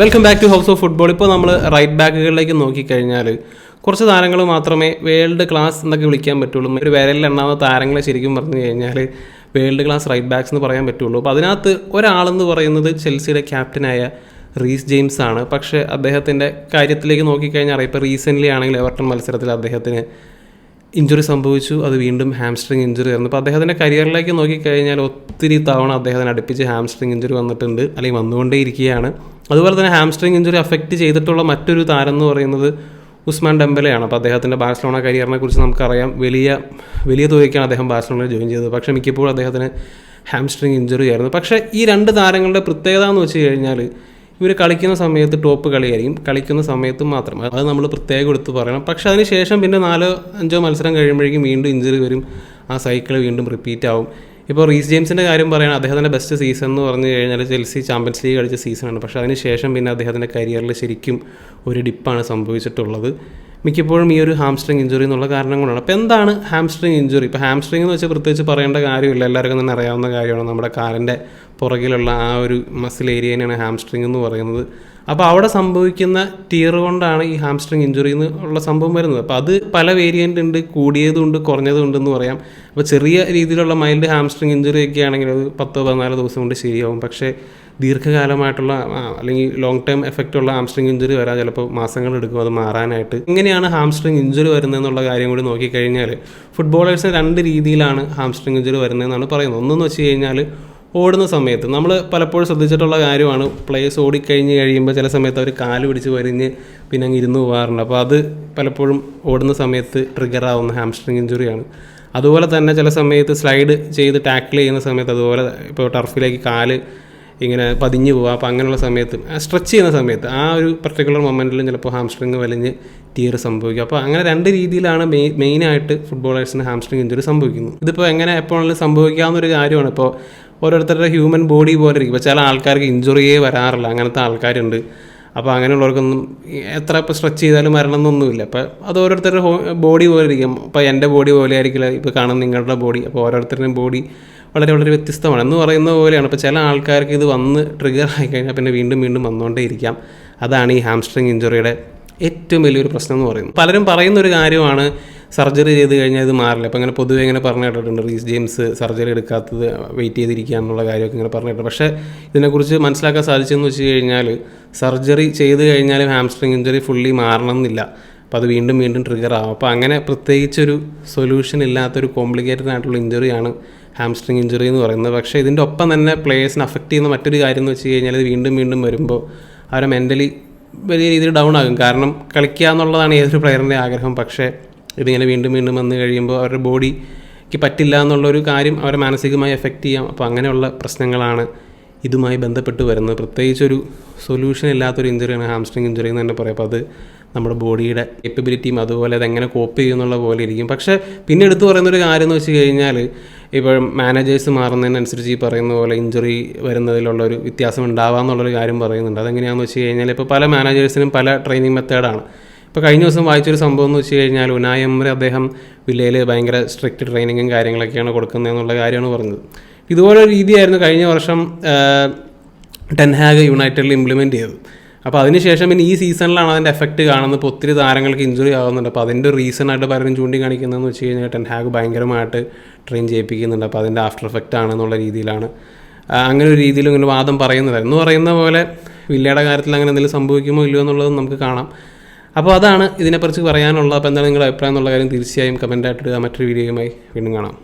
Welcome back to house of football ഇപ്പോൾ നമ്മൾ right ബാക്കുകളിലേക്ക് നോക്കിക്കഴിഞ്ഞാൽ കുറച്ച് താരങ്ങൾ മാത്രമേ വേൾഡ് ക്ലാസ് എന്നൊക്കെ വിളിക്കാൻ പറ്റുള്ളൂ. ഒരു വിരലിൽ എണ്ണാവുന്ന താരങ്ങളെ ശരിക്കും പറഞ്ഞു കഴിഞ്ഞാൽ വേൾഡ് ക്ലാസ് റൈറ്റ് ബാക്സ് എന്ന് പറയാൻ പറ്റുള്ളൂ. അപ്പോൾ അതിനകത്ത് ഒരാളെന്ന് പറയുന്നത് ചെൽസിയുടെ ക്യാപ്റ്റനായ റീസ് ജെയിംസ് ആണ്. പക്ഷേ അദ്ദേഹത്തിന്റെ കാര്യത്തിലേക്ക് നോക്കിക്കഴിഞ്ഞാൽ ഇപ്പോൾ റീസെന്റ്ലി ആണെങ്കിൽ എവർട്ടൺ മത്സരത്തിൽ അദ്ദേഹത്തിന് ഇഞ്ചുറി സംഭവിച്ചു. അത് വീണ്ടും ഹാംസ്ട്രിങ് ഇഞ്ചുറി ആയിരുന്നു. അപ്പോൾ അദ്ദേഹത്തിന്റെ കരിയറിലേക്ക് നോക്കിക്കഴിഞ്ഞാൽ ഒത്തിരി തവണ അദ്ദേഹത്തിന് അടുപ്പിച്ച് ഹാംസ്ട്രിങ് ഇഞ്ചുറി വന്നിട്ടുണ്ട്. അല്ലെങ്കിൽ വന്നുകൊണ്ടേ ഇരിക്കുകയാണ് അതുപോലെ തന്നെ ഹാംസ്ട്രിങ് ഇഞ്ചുറി അഫക്റ്റ് ചെയ്തിട്ടുള്ള മറ്റൊരു താരം എന്ന് പറയുന്നത് ഉസ്മാൻ ഡെമ്പലെയാണ്. അപ്പോൾ അദ്ദേഹത്തിന്റെ ബാഴ്സലോണ കരിയറിനെ കുറിച്ച് നമുക്കറിയാം. വലിയ വലിയ തുകയ്ക്കാണ് അദ്ദേഹം ബാഴ്സലോണയിൽ ജോയിൻ ചെയ്തത്. പക്ഷേ മിക്കപ്പോഴും അദ്ദേഹത്തിന് ഹാംസ്ട്രിങ് ഇഞ്ചുറി ആയിരുന്നു. പക്ഷേ ഈ രണ്ട് താരങ്ങളുടെ പ്രത്യേകത എന്ന് വെച്ച് കഴിഞ്ഞാൽ ഇവർ കളിക്കുന്ന സമയത്ത് ടോപ്പ് കളിയായിരിക്കും. കളിക്കുന്ന സമയത്ത് മാത്രം. അത് നമ്മൾ പ്രത്യേകം എടുത്ത് പറയണം. പക്ഷേ അതിന് ശേഷം പിന്നെ നാലോ അഞ്ചോ മത്സരം കഴിയുമ്പോഴേക്കും വീണ്ടും ഇഞ്ചുറി വരും. ആ സൈക്കിൾ വീണ്ടും റിപ്പീറ്റ് ആവും. ഇപ്പോൾ റീസ് ജെയിംസിന്റെ കാര്യം പറയുകയാണ് അദ്ദേഹത്തിന്റെ ബെസ്റ്റ് സീസൺ എന്ന് പറഞ്ഞു കഴിഞ്ഞാൽ ചെൽസി ചാമ്പ്യൻസ് ലീഗ് കളിച്ച സീസണാണ് പക്ഷേ അതിന് ശേഷം പിന്നെ അദ്ദേഹത്തിന്റെ കരിയറിൽ ശരിക്കും ഒരു ഡിപ്പാണ് സംഭവിച്ചിട്ടുള്ളത്. മിക്കപ്പോഴും ഈ ഒരു ഹാംസ്ട്രിങ് ഇഞ്ചുറി എന്നുള്ള കാരണം കൊണ്ടാണ്. അപ്പോൾ എന്താണ് ഹാംസ്ട്രിങ് ഇഞ്ചുറി ഇപ്പോൾ ഹാംസ്ട്രിങ് എന്ന് വെച്ചാൽ പ്രത്യേകിച്ച് പറയേണ്ട കാര്യമില്ല. എല്ലാവർക്കും തന്നെ അറിയാവുന്ന കാര്യമാണ്. നമ്മുടെ കാലിന്റെ പുറകിലുള്ള ആ ഒരു മസിൽ ഏരിയനെയാണ് ഹാംസ്ട്രിങ് എന്ന് പറയുന്നത്. അപ്പോൾ അവിടെ സംഭവിക്കുന്ന ടീർ കൊണ്ടാണ് ഈ ഹാംസ്ട്രിങ് ഇഞ്ചുറി എന്ന് ഉള്ള സംഭവം വരുന്നത്. അപ്പോൾ അത് പല വേരിയന്റ് ഉണ്ട് കൂടിയതുണ്ട് കുറഞ്ഞതുണ്ട് എന്ന് പറയാം. അപ്പോൾ ചെറിയ രീതിയിലുള്ള മൈൽഡ് ഹാംസ്ട്രിങ് ഇഞ്ചുറി ഒക്കെ ആണെങ്കിൽ അത് പത്തോ പതിനാലോ ദിവസം കൊണ്ട് ശരിയാവും. പക്ഷേ ദീർഘകാലമായിട്ടുള്ള അല്ലെങ്കിൽ ലോങ് ടേം എഫക്റ്റ് ഉള്ള ഹാംസ്ട്രിങ് ഇഞ്ചുറി വരാൻ ചിലപ്പോൾ മാസങ്ങൾ എടുക്കും അത് മാറാനായിട്ട്. ഇങ്ങനെയാണ് ഹാംസ്ട്രിങ് ഇഞ്ചുറി വരുന്നതെന്നുള്ള കാര്യം കൂടി നോക്കിക്കഴിഞ്ഞാൽ ഫുട്ബോളേഴ്സിന് രണ്ട് രീതിയിലാണ് ഹാംസ്ട്രിങ് ഇഞ്ചുറി വരുന്നതെന്നാണ് പറയുന്നത്. ഒന്നെന്ന് വെച്ച് കഴിഞ്ഞാൽ ഓടുന്ന സമയത്ത് നമ്മൾ പലപ്പോഴും ശ്രദ്ധിച്ചിട്ടുള്ള കാര്യമാണ്. പ്ലേയേഴ്സ് ഓടിക്കഴിഞ്ഞ് കഴിയുമ്പോൾ ചില സമയത്ത് അവർ കാൽ പിടിച്ച് വരിഞ്ഞ് പിന്നെ അങ്ങ് ഇരുന്ന് പോകാറുണ്ട് അപ്പോൾ അത് പലപ്പോഴും ഓടുന്ന സമയത്ത് ട്രിഗർ ആവുന്ന ഹാംസ്ട്രിങ് ഇഞ്ചുറിയാണ് അതുപോലെ തന്നെ ചില സമയത്ത് സ്ലൈഡ് ചെയ്ത് ടാക്കിൾ ചെയ്യുന്ന സമയത്ത് അതുപോലെ ഇപ്പോൾ ടർഫിലേക്ക് കാൽ ഇങ്ങനെ പതിഞ്ഞു പോവുക അപ്പോൾ അങ്ങനെയുള്ള സമയത്ത് സ്ട്രെച്ച് ചെയ്യുന്ന സമയത്ത് ആ ഒരു പർട്ടിക്കുലർ മൊമെന്റിലും ചിലപ്പോൾ ഹാംസ്ട്രിങ് വലിഞ്ഞ് ടീർ സംഭവിക്കും. അപ്പോൾ അങ്ങനെ രണ്ട് രീതിയിലാണ് മെയിൻ മെയിനായിട്ട് ഫുട്ബോളേഴ്സിന് ഹാംസ്ട്രിങ് ഇഞ്ചുറി സംഭവിക്കുന്നത്. ഇതിപ്പോൾ എങ്ങനെ എപ്പോഴും സംഭവിക്കാവുന്ന ഒരു കാര്യമാണ്. ഇപ്പോൾ ഓരോരുത്തരുടെ ഹ്യൂമൻ ബോഡി പോലെ ഇരിക്കും. ചില ആൾക്കാർക്ക് ഇഞ്ചുറിയേ വരാറില്ല. അങ്ങനത്തെ ആൾക്കാരുണ്ട്. അപ്പോൾ അങ്ങനെയുള്ളവർക്കൊന്നും എത്ര ഇപ്പോൾ സ്ട്രെച്ച് ചെയ്താലും മരണം എന്നൊന്നുമില്ല അപ്പോൾ അത് ഓരോരുത്തരുടെ ബോഡി പോലെ ഇരിക്കും. അപ്പോൾ എന്റെ ബോഡി പോലെ ആയിരിക്കില്ല ഇപ്പോൾ കാണുന്ന നിങ്ങളുടെ ബോഡി അപ്പോൾ ഓരോരുത്തരുടെയും ബോഡി വളരെ വളരെ വ്യത്യസ്തമാണ്. എന്ന് പറയുന്ന പോലെയാണ്. ഇപ്പോൾ ചില ആൾക്കാർക്ക് ഇത് വന്ന് ട്രിഗർ ആയി കഴിഞ്ഞാൽ പിന്നെ വീണ്ടും വീണ്ടും വന്നുകൊണ്ടേ ഇരിക്കാം. അതാണ് ഈ ഹാംസ്ട്രിങ് ഇഞ്ചുറിയുടെ ഏറ്റവും വലിയൊരു പ്രശ്നം എന്ന് പറയുന്നത്. പലരും പറയുന്ന ഒരു കാര്യമാണ് സർജറി ചെയ്ത് കഴിഞ്ഞാൽ ഇത് മാറില്ല. അപ്പോൾ ഇങ്ങനെ പൊതുവേ ഇങ്ങനെ പറഞ്ഞു കേട്ടിട്ടുണ്ട് റീസ് ജെയിംസ് സർജറി എടുക്കാത്തത് വെയിറ്റ് ചെയ്തിരിക്കുക എന്നുള്ള കാര്യമൊക്കെ ഇങ്ങനെ പറഞ്ഞിട്ടുണ്ട് പക്ഷേ ഇതിനെക്കുറിച്ച് മനസ്സിലാക്കാൻ സാധിച്ചെന്ന് വെച്ച് കഴിഞ്ഞാൽ സർജറി ചെയ്ത് കഴിഞ്ഞാലും ഹാംസ്ട്രിങ് ഇഞ്ചറി ഫുള്ളി മാറണമെന്നില്ല. അപ്പോൾ അത് വീണ്ടും വീണ്ടും ട്രിഗർ ആവും. അപ്പോൾ അങ്ങനെ പ്രത്യേകിച്ചൊരു സൊല്യൂഷൻ ഇല്ലാത്തൊരു കോംപ്ലിക്കേറ്റഡ് ആയിട്ടുള്ള ഇഞ്ചറിയാണ് ഹാംസ്ട്രിങ് ഇഞ്ചറി എന്ന് പറയുന്നത്. പക്ഷേ ഇതിന്റെ ഒപ്പം തന്നെ പ്ലേയേഴ്സിനെ അഫക്റ്റ് ചെയ്യുന്ന മറ്റൊരു കാര്യം എന്ന് വെച്ച് കഴിഞ്ഞാൽ ഇത് വീണ്ടും വീണ്ടും വരുമ്പോൾ അവരെ മെന്റലി വലിയ രീതിയിൽ ഡൗൺ ആകും. കാരണം കളിക്കുക എന്നുള്ളതാണ് ഏതൊരു പ്ലെയറിന്റെ ആഗ്രഹം. പക്ഷേ ഇതിങ്ങനെ വീണ്ടും വീണ്ടും വന്നു കഴിയുമ്പോൾ അവരുടെ ബോഡിക്ക് പറ്റില്ല എന്നുള്ളൊരു കാര്യം അവരെ മാനസികമായി എഫക്റ്റ് ചെയ്യാം. അപ്പോൾ അങ്ങനെയുള്ള പ്രശ്നങ്ങളാണ് ഇതുമായി ബന്ധപ്പെട്ട് വരുന്നത്. പ്രത്യേകിച്ചൊരു സൊല്യൂഷൻ ഇല്ലാത്തൊരു ഇഞ്ചുറിയാണ് ഹാംസ്ട്രിങ് ഇഞ്ചുറി എന്ന് തന്നെ പറയാം. അപ്പോൾ അത് നമ്മുടെ ബോഡിയുടെ കേപ്പബിലിറ്റിയും അതുപോലെ അതെങ്ങനെ കോപ്പ് ചെയ്യുന്നുള്ള പോലെ ഇരിക്കും. പക്ഷേ പിന്നെ എടുത്തു പറയുന്ന ഒരു കാര്യം എന്ന് വെച്ച് കഴിഞ്ഞാൽ ഇപ്പോൾ മാനേജേഴ്സ് മാറുന്നതിനനുസരിച്ച് ഈ പറയുന്ന പോലെ ഇഞ്ചുറി വരുന്നതിലുള്ള ഒരു വ്യത്യാസം ഉണ്ടാവാമെന്നുള്ളൊരു കാര്യം പറയുന്നുണ്ട്. അതെങ്ങനെയാണെന്ന് വെച്ച് കഴിഞ്ഞാൽ ഇപ്പോൾ പല മാനേജേഴ്സിനും പല ട്രെയിനിങ് മെത്തേഡാണ് ഇപ്പോൾ കഴിഞ്ഞ ദിവസം വായിച്ചൊരു സംഭവം എന്ന് വെച്ച് കഴിഞ്ഞാൽ ഉനായ എംറെ അദ്ദേഹം വില്ലയിൽ ഭയങ്കര സ്ട്രിക്റ്റ് ട്രെയിനിങ്ങും കാര്യങ്ങളൊക്കെയാണ് കൊടുക്കുന്നതെന്നുള്ള കാര്യമാണ് പറഞ്ഞത്. ഇതുപോലെ രീതിയായിരുന്നു കഴിഞ്ഞ വർഷം ടെൻഹാഗ് യുണൈറ്റഡിൽ ഇംപ്ലിമെന്റ് ചെയ്തത്. അപ്പോൾ അതിനുശേഷം പിന്നെ ഈ സീസണിലാണ് അതിന്റെ എഫക്റ്റ് കാണുന്നത്. ഇപ്പോൾ ഒത്തിരി താരങ്ങൾക്ക് ഇഞ്ചുറി ആകുന്നുണ്ട് അപ്പോൾ അതിന്റെ റീസൺ ആയിട്ട് പലരും ചൂണ്ടിക്കാണിക്കുന്നതെന്ന് വെച്ച് കഴിഞ്ഞാൽ ടെൻഹാഗ് ഭയങ്കരമായിട്ട് ട്രെയിൻ ചെയ്യിപ്പിക്കുന്നുണ്ട്. അപ്പോൾ അതിന്റെ ആഫ്റ്റർ എഫക്റ്റ് ആണെന്നുള്ള രീതിയിലാണ്. അങ്ങനെ ഒരു രീതിയിൽ ഇങ്ങനെ വാദം പറയുന്നത് എന്ന് പറയുന്ന പോലെ വില്ലയുടെ കാര്യത്തിൽ അങ്ങനെ എന്തെങ്കിലും സംഭവിക്കുമോ ഇല്ലയോ എന്നുള്ളത് നമുക്ക് കാണാം. അപ്പോൾ അതാണ് ഇതിനെക്കുറിച്ച് പറയാനുള്ളത്. അപ്പോൾ എന്താണ് നിങ്ങളുടെ അഭിപ്രായം എന്നുള്ള കാര്യം തീർച്ചയായും കമന്റായിട്ട് മറ്റൊരു വീഡിയോയുമായി വീണ്ടും കാണാം.